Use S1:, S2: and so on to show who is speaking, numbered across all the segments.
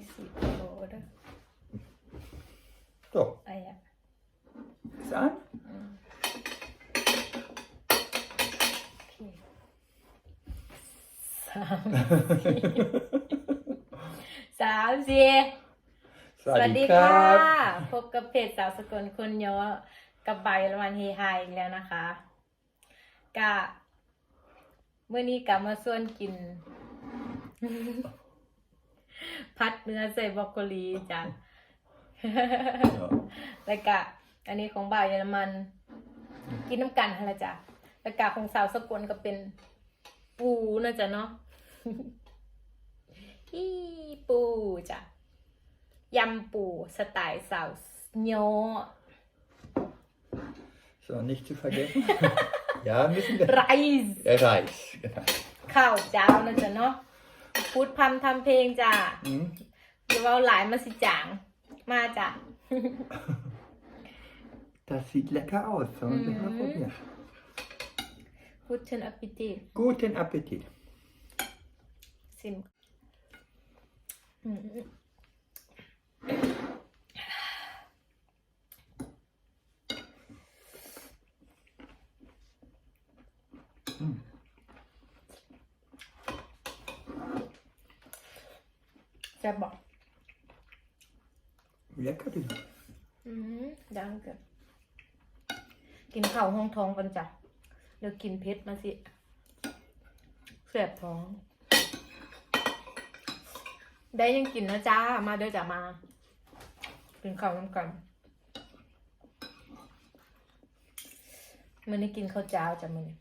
S1: missig på det.
S2: Så,
S1: Ah, ja.
S2: sånn.
S1: Okej. Sám. Sám สี่สวัสดีค่ะ พบกับเพจสาวสกลคนย้อกับใบละวันเฮฮาอีกแล้วนะคะกะเมื่อนี้กลับมาส่วนกิน พัดเนื้อใส่บรอกโคลีจ้ะ
S2: Ja.
S1: แล้วกะอันนี้ของบ่าวเยอรมัน กินน้ำกันฮะละจ้ะแล้วกะของสาวสกลก็เป็นปูนะจ๊ะเนาะอีปูจ้ะยำปูสไตล์สาวโย
S2: So, nicht zu vergessen. ja, müssen wir.
S1: ไรซ์
S2: Ja, Reis, genau.
S1: ข้าวเจ้านะจ๊ะเนาะ พูดพำทำเพลงจ้ะ
S2: Mhm.
S1: อย่าเว่าหลายมาสิจาง มาจ้ะ
S2: Das sieht lecker aus. Sollen wir mal
S1: Mhm.
S2: probieren?
S1: พูดเชิญอปิติ
S2: Guten Appetit.
S1: ซิมอืม แซ่บบอก
S2: Lecker, du.
S1: อืมดังเกินกินข้าวห้องท้องกันจ้ะเดี๋ยวกินเพชรมาสิแสบท้อง ได้ยังกินนะจ้า มาเด้อจ้ะมา กินข้าวน้ำกันมื้อนี้กินข้าวเจ้าจ้ะมื้อนี้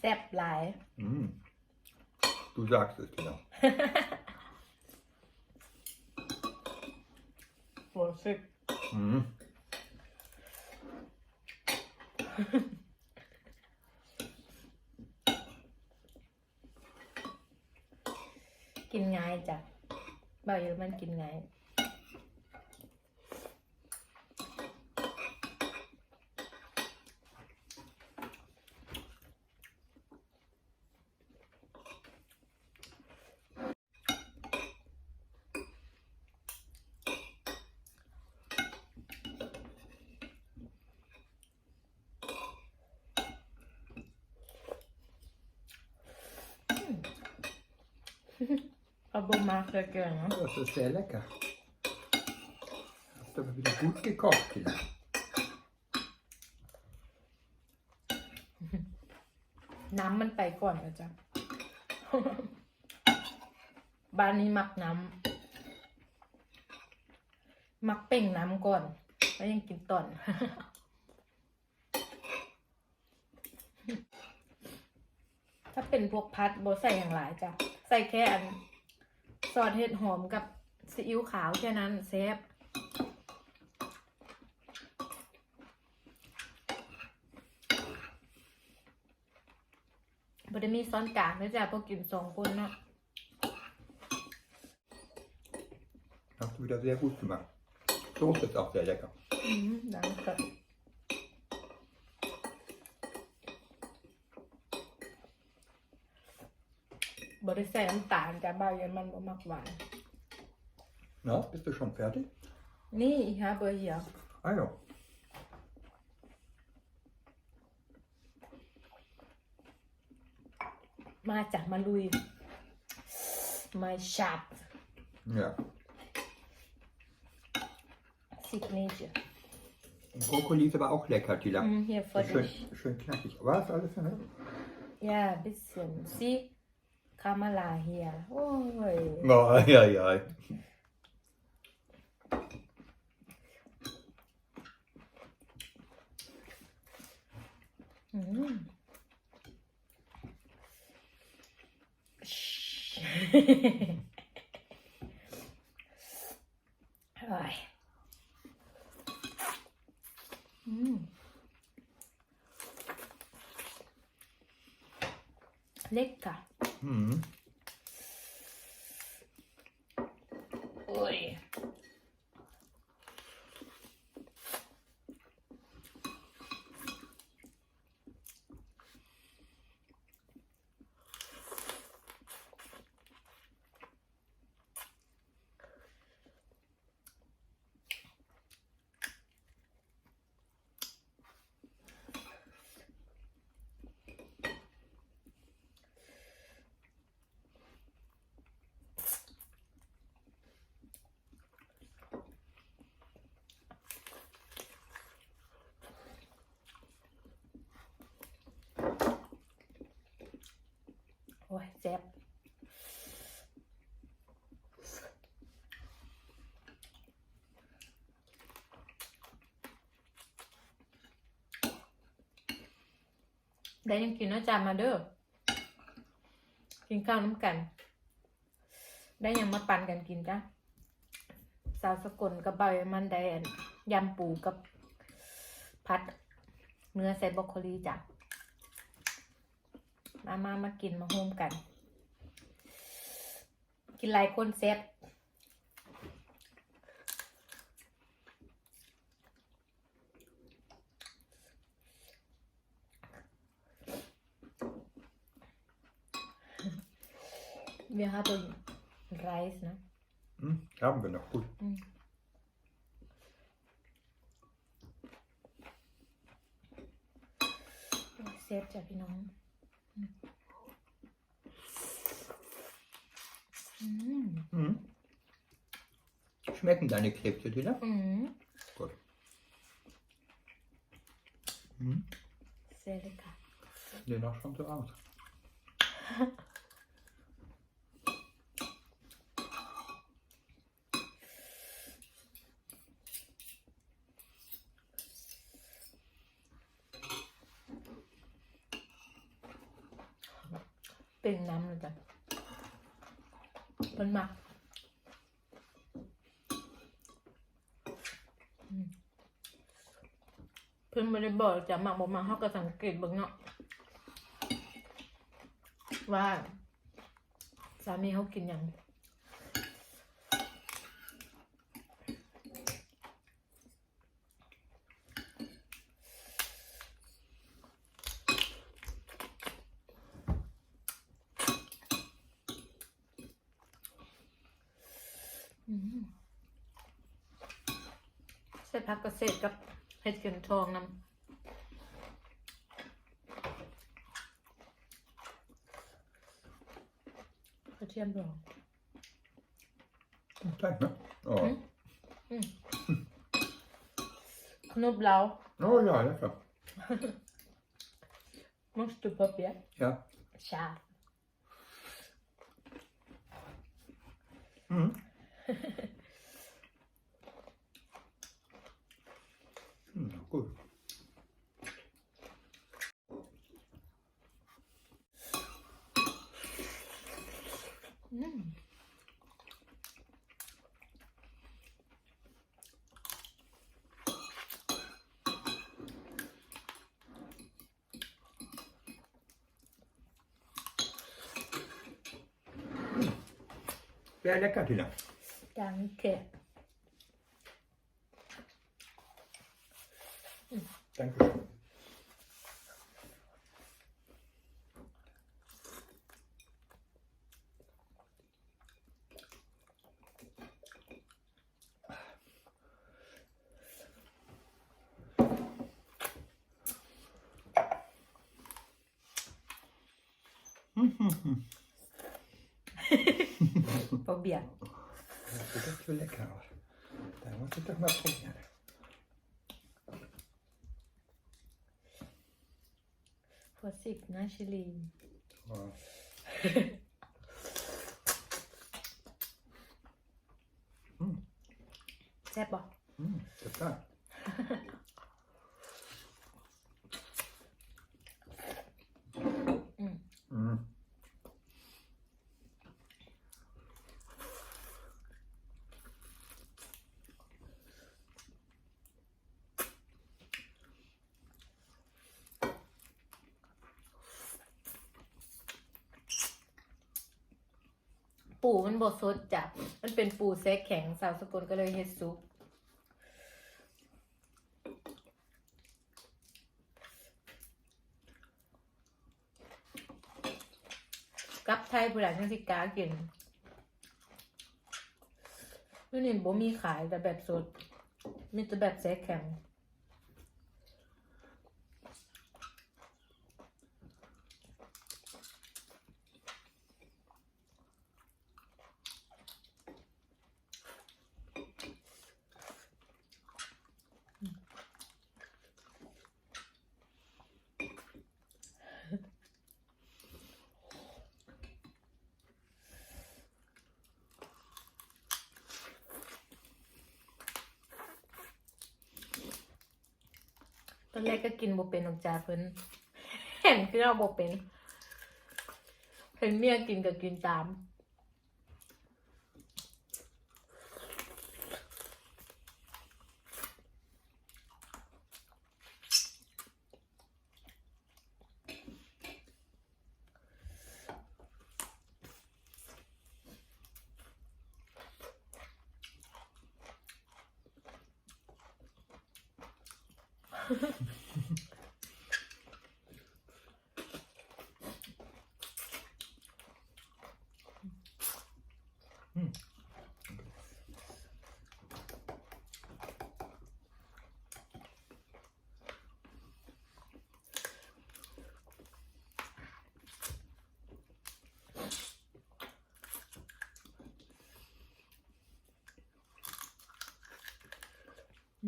S1: แซ่บหลาย
S2: Mm. Du sagst es genau.
S1: โอ้สึก
S2: Mhm.
S1: กินง่ายจ้ะบ่าวเยอรมันกินง่าย Aber mag sehr gerne.
S2: Das ist sehr lecker. Hast aber wieder gut gekocht, Kinder.
S1: น้ำมันไปก่อนนะจ๊ะ บ้านนี้มักน้ำมักเป่งน้ำก่อน แล้วยังกินต่อน ถ้าเป็นพวกพัดโบใส่อย่างหลายจ้ะ ใส่แค่อันซอสเห็ดหอมกับซีอิ๊วขาวแค่นั้นเซฟบไดมีซ้อนกลางนะจ๊ะพวกกินสองคนเนาะ
S2: Hast du wieder sehr gut gemacht. Soße ist auch sehr lecker.
S1: อืม บบริใส่น้ำตาลจ้ะบ้าวเยอรมันบ่มักหวาน
S2: Na, bist du schon fertig?
S1: นี่อีฮะเบอร์เหีย
S2: Ah ja.
S1: มาจากมาลุย my shop
S2: Ja.
S1: signature
S2: Und Brokkoli ist aber auch lecker, Tila.
S1: อืม hier for
S2: Schön,
S1: dich
S2: schön knackig. Was alles? Ne?
S1: ja bisschen sie Kamala hier โอ้ย
S2: Oh, ja, ja.
S1: อืมอร่อยอืมเล็กค่ะ
S2: Mhm.
S1: โอ้ย โอ้ยแซ่บได้ยังกินนะจามาเด้อกินข้าวน้ำกัน ได้ยังมาปั่นกันกินจ้ะสาวสกลกับใบมันได้อันยำปูกับ พัด เนื้อใส่บรอกโคลีจ้ะ มามามากินมาโฮมกัน กินหลายคนเซ็ตเวียฮาตัวไรซ์นะ
S2: Mm, haben wir noch gut.
S1: อืมเซ ฟจ้ะพี่น้องอืม
S2: Mm. Schmecken deine Krebse, Dina?
S1: อืม
S2: Gut. Mm.
S1: เซฟเลยค่ะ
S2: Sehen auch schon so aus.
S1: เป็นน้ำเลยจ้ะเพิ่นมาเพิ่นไม่ได้บอกจะมักบอกมาเขาก็สังเกตบ้างเนาะว่า สามีเขากินอย่าง อืม ใส่ผักกระเสดกับเห็ดเข็มทองน้ำกระเทียมดอง
S2: Oh, Dank, ne? Oh.
S1: Mm. ขนมเหลา
S2: oh ja, lecker.
S1: musst du probieren
S2: Ja.
S1: scharf
S2: Mm. mm, gut.
S1: mm.
S2: Sehr lecker, Dina.
S1: danke
S2: Dankeschön.
S1: Probieren
S2: Das sieht doch so lecker aus. Da muss ich doch mal probieren.
S1: Vorsicht นะชิลี
S2: Oh.
S1: แซ่บบ่
S2: Mm, total.
S1: อืม
S2: Mm.
S1: Ừ. ปูมันบดสดจ้ะ มันเป็นปูแซกแข็งสาวสกุลก็เลยเฮ็ดซุปกับไทยผู้หลังสิกากินนี่นี่บ่มีขายแต่แบบสด มีแต่แบบแซกแข็ง อนแรกก็กินบ่เป็นออกจากเพิ่นเห็นคือเอาบ่เป็นเห็นเมียกินก็กินตาม อ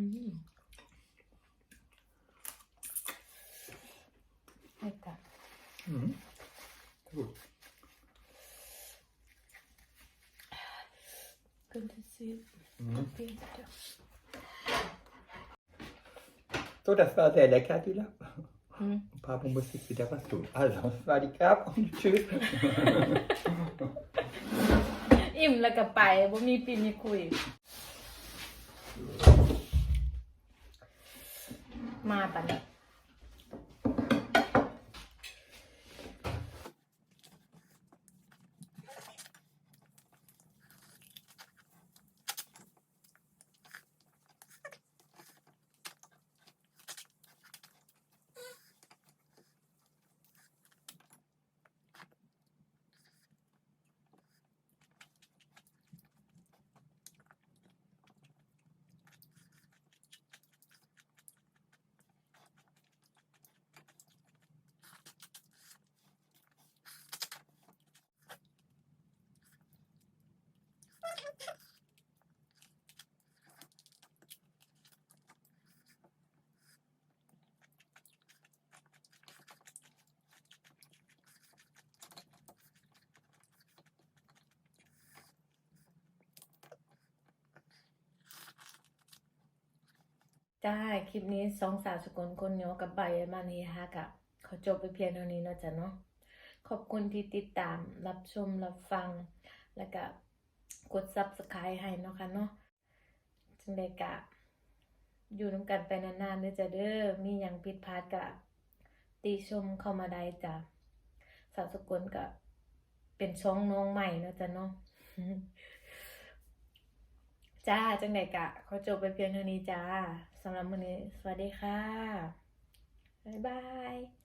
S1: ืมไม่กัด
S2: Mm. Gut.
S1: Könnte sie
S2: Mm.
S1: bitte.
S2: So, das war sehr lecker, die Lapp.
S1: Hm.
S2: Papa muss jetzt wieder was tun. Also, das war die Krab und tschüss.
S1: อิ่มแล้วก็ไปบ่มีปีมีคุย มาปะเนี่ย จ้า คลิปนี้สองสาวสกลคนโยกับใบมานีฮะกะขอจบไปเพียงเท่านี้เนาะจ้ะเนาะ ขอบคุณที่ติดตามรับชมรับฟัง แล้วก็ กด subscribe ให้เนาะค่ะเนาะจังไดกะ อยู่น้ำกันไปนานๆเด้อจ้ะเด้อมีหยังผิดพลาดกะ ติชมเข้ามาได้จ้ะสาวสกุลก็เป็นช่องน้องใหม่เนาะจ้ะเนาะจ้า จังไดกะขอจบไปเพียงเท่านี้จ้าสำหรับมื้อนี้ สวัสดีค่ะ บ๊ายบาย